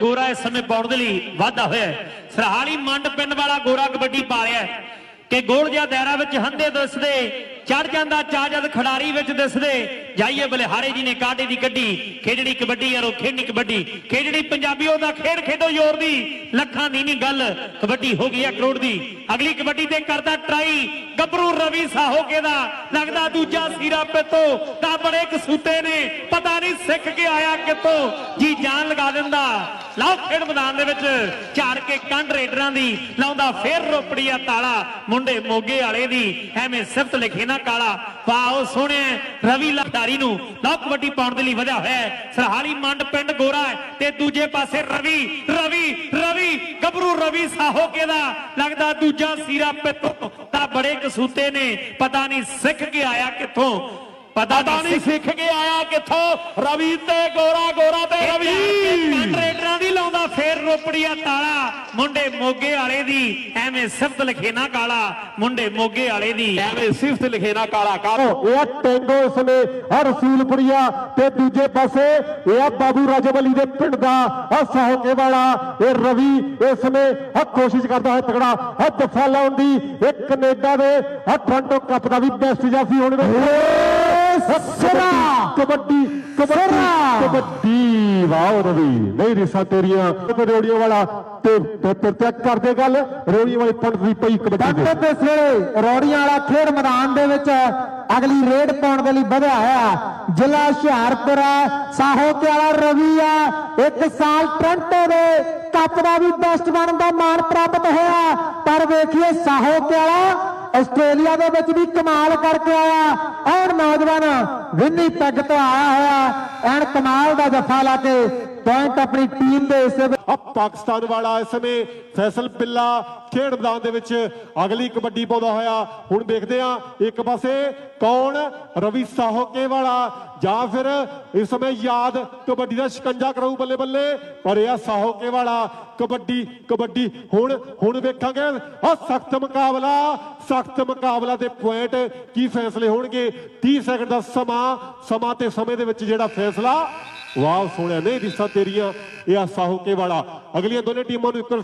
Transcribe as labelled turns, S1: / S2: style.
S1: ਗੋਰਾ ਇਸ ਸਮੇਂ ਪਾਉਣ ਦੇ ਲਈ ਵਾਧਾ ਹੋਇਆ ਸਰਹਾਲੀ ਮੰਡ ਪਿੰਡ ਵਾਲਾ ਗੋਰਾ ਕਬੱਡੀ ਪਾ ਰਿਹਾ ਕਿ ਗੋਲ ਜਿਹਾ ਦਾਇਰਾ ਵਿੱਚ ਹੰਦੇ ਦਿਸਦੇ ਚੜ ਜਾਂਦਾ ਚਾਜਦ ਖਿਡਾਰੀ ਵਿੱਚ ਦਿਸਦੇ। ਜਾਈਏ ਬਲਿਹਾਰੇ ਜੀ ਨੇ ਕਾਢੇ ਦੀ ਗੱਡੀ, ਖੇਡਣੀ ਕਬੱਡੀ ਯਾਰੋ ਖੇਡਣੀ ਕਬੱਡੀ। ਖੇਡਣੀ ਪੰਜਾਬੀਓ ਦਾ ਖੇਡ ਖੇਡੋ ਜ਼ੋਰ ਦੀ, ਲੱਖਾਂ ਦੀ ਨਹੀਂ ਗੱਲ, ਕਬੱਡੀ ਹੋ ਗਈ ਹੈ ਕਰੋੜ ਦੀ। ਅਗਲੀ ਕਬੱਡੀ ਤੇ ਕਰਦਾ ਟਰਾਈ, ਗੱਭਰੂ ਰਵੀ ਸਾਹੋਕੇ ਦਾ। ਲੱਗਦਾ ਦੂਜਾ ਸੀਰਾ ਪਿੱਤੋ, ਤਾਂ ਬੜੇ ਕਸੂਤੇ ਨੇ, ਪਤਾ ਨਹੀਂ ਸਿੱਖ ਕੇ ਆਇਆ ਕਿੱਥੋਂ। ਜੀ ਜਾਨ ਲਗਾ ਦਿੰਦਾ। ਲਓ ਖੇਡ ਮੈਦਾਨ ਦੇ ਵਿੱਚ। ਝਾੜ ਕੇ ਕੰਡ ਰੇਡਰਾਂ ਦੀ ਲਾਉਂਦਾ ਫੇਰ ਰੋਪੜੀਆ ਤਾਲਾ ਮੁੰਡੇ ਮੋਗੇ ਵਾਲੇ ਦੀ ਐਵੇਂ ਸਿਫਤ ਲਿਖੇ ਨਾ ਕਾਲਾ। ਵਾਓ ਸੋਹਣਿਆ ਰਵੀ ਲਖਾਰੀ ਨੂੰ। ਲਓ ਕਬੱਡੀ ਪਾਉਣ ਦੇ ਲਈ ਵਧਿਆ ਹੋਇਆ। ਸਰਹਾਲੀ ਮੰਡ ਪਿੰਡ ਗੋਰਾ ਤੇ ਦੂਜੇ ਪਾਸੇ ਰਵੀ ਰਵੀ ਰਵੀ ਗੱਭਰੂ ਰਵੀ ਸਾਹੋਕੇ ਦਾ। ਲੱਗਦਾ ਦੂਜਾ ਸੀਰਾ ਪਿੱਤੋਂ ਤਾਂ ਬੜੇ ਕਸੂਤੇ ਨੇ। ਪਤਾ ਨਹੀਂ ਸਿੱਖ ਕੇ ਆਇਆ ਕਿੱਥੋਂ। ਪਤਾ ਨਹੀਂ ਸਿੱਖ ਕੇ ਆਇਆ ਕਿੱਥੋਂ। ਰਵੀ ਤੇ ਗੋਰਾ ਗੋਰਾ ਤੇ ਰਵੀ। ਫੇਰ ਰੋਪੜੀਆ ਤਾਲਾ ਮੁੰਡੇ ਮੋਗੇ ਵਾਲੇ ਦੀ ਐਵੇਂ ਸਿਫਤ ਲਿਖੇ ਨਾ ਕਾਲਾ ਮੁੰਡੇ ਮੋਗੇ ਵਾਲੇ ਦੀ।
S2: ਐਵੇਂ ਸਿਫਤ ਲਿਖੇ ਨਾ ਕਾਲਾ ਕਾਲੋ
S3: ਇਹ ਟੈਂਗੋ ਇਸਨੇ ਆ ਰਸੂਲਪੁਰੀਆ ਤੇ ਦੂਜੇ ਪਾਸੇ। ਇਹ ਆ ਬਾਬੂ ਰਾਜਵਲੀ ਦੇ ਪਿੰਡ ਦਾ ਆ ਸਾਹੋਕੇ ਵਾਲਾ ਇਹ ਰਵੀ ਇਸਨੇ ਆ ਕੋਸ਼ਿਸ਼ ਕਰਦਾ ਹੈ ਤਗੜਾ ਆ ਦਫਾ ਲਾਉਣ ਦੀ। ਇਹ ਕੈਨੇਡਾ ਦੇ ਆ ਟੋਰਾਂਟੋ ਕੱਪ ਦਾ ਵੀ ਬੈਸਟ ਜਾਫੀ ਹੋਣੇ ਦਾ। ਸਰਾ ਕਬੱਡੀ ਕਬੱਡੀ ਕਬੱਡੀ। ਵਾਓ ਰਵੀ ਨਹੀਂ ਰਿਸਾ ਤੇਰੀਆਂ। ਤੇ ਰੋੜੀਆਂ ਵਾਲਾ ਤੇ ਤੇ ਕਰਦੇ ਗੱਲ ਰੋੜੀਆਂ ਵਾਲੀ ਪੰਡ ਦੀ ਪਈ ਕਬੱਡੀ ਦੇ।
S4: ਇਸ ਵੇਲੇ ਰੌੜੀਆਂ ਵਾਲਾ ਖੇਡ ਮੈਦਾਨ ਦੇ ਵਿੱਚ ਅਗਲੀ ਰੇਡ ਪਾਉਣ ਦੇ ਲਈ ਵਧਿਆ ਹੋਇਆ ਜ਼ਿਲ੍ਹਾ ਹੁਸ਼ਿਆਰਪੁਰ ਸਾਹੋਕੇ ਵਾਲਾ ਰਵੀ ਆ ਇੱਕ ਸਾਲ ਟ੍ਰਾਂਟੋ ਦੇ ਕੱਪ ਦਾ ਵੀ ਬੈਸਟ ਬਣਨ ਦਾ ਮਾਣ ਪ੍ਰਾਪਤ ਹੋਇਆ ਪਰ ਵੇਖੀਏ ਸਾਹੋਕੇ ਵਾਲਾ ਆਸਟ੍ਰੇਲੀਆ ਦੇ ਵਿੱਚ ਵੀ ਕਮਾਲ ਕਰਕੇ ਆਇਆ। ਔਰ ਨੌਜਵਾਨ ਵਿੰਨੀ ਪੈਗ ਤੋਂ ਆਇਆ ਹੋਇਆ। ਐਨ ਕਮਾਲ ਦਾ ਜੱਫਾ ਲਾ ਕੇ ਪੁਆਇੰਟ ਆਪਣੀ ਟੀਮ ਦੇ ਹਿੱਸੇ ਵਿੱਚ
S3: ਪਾਕਿਸਤਾਨ ਵਾਲਾ ਇਸ ਸਮੇਂ ਫੈਸਲ ਪਿੱਲਾ ਖੇਡ ਮੈਦਾਨ ਦੇ ਵਿੱਚ ਅਗਲੀ ਕਬੱਡੀ ਪਾਉਂਦਾ ਹੋਇਆ। ਹੁਣ ਵੇਖਦੇ ਆ ਇੱਕ ਪਾਸੇ ਕੌਣ ਰਵੀ ਸਾਹੋਕੇ ਵਾਲਾ ਜਾਂ ਫਿਰ ਇਸ ਸਮੇਂ ਯਾਦ ਕਬੱਡੀ ਦਾ ਸ਼ਿਕੰਜਾ ਕਰਾਊ ਬੱਲੇ ਬੱਲੇ। ਪਰ ਇਹ ਸਾਹੋਕੇ ਵਾਲਾ। ਕਬੱਡੀ ਕਬੱਡੀ। ਹੁਣ ਹੁਣ ਵੇਖਾਂਗੇ। ਆ ਸਖਤ ਮੁਕਾਬਲਾ ਸਖਤ ਮੁਕਾਬਲਾ ਦੇ ਪੁਆਇੰਟ ਕੀ ਫੈਸਲੇ ਹੋਣਗੇ? 30 ਸੈਕਿੰਡ ਦਾ ਸਮਾਂ ਸਮਾਂ ਤੇ ਸਮੇਂ ਦੇ ਵਿੱਚ ਜਿਹੜਾ ਫੈਸਲਾ। ਵਾਹ, ਸੋਹਣਿਆ। ਨਹੀਂ ਦਿਸਾ ਤੇਰੀਆਂ। ਇਹ ਆ ਸਾਹੋਕੇ ਵਾਲਾ। ਅਗਲੀਆਂ ਦੋਨੇ ਟੀਮਾਂ ਨੂੰ ਇੱਕ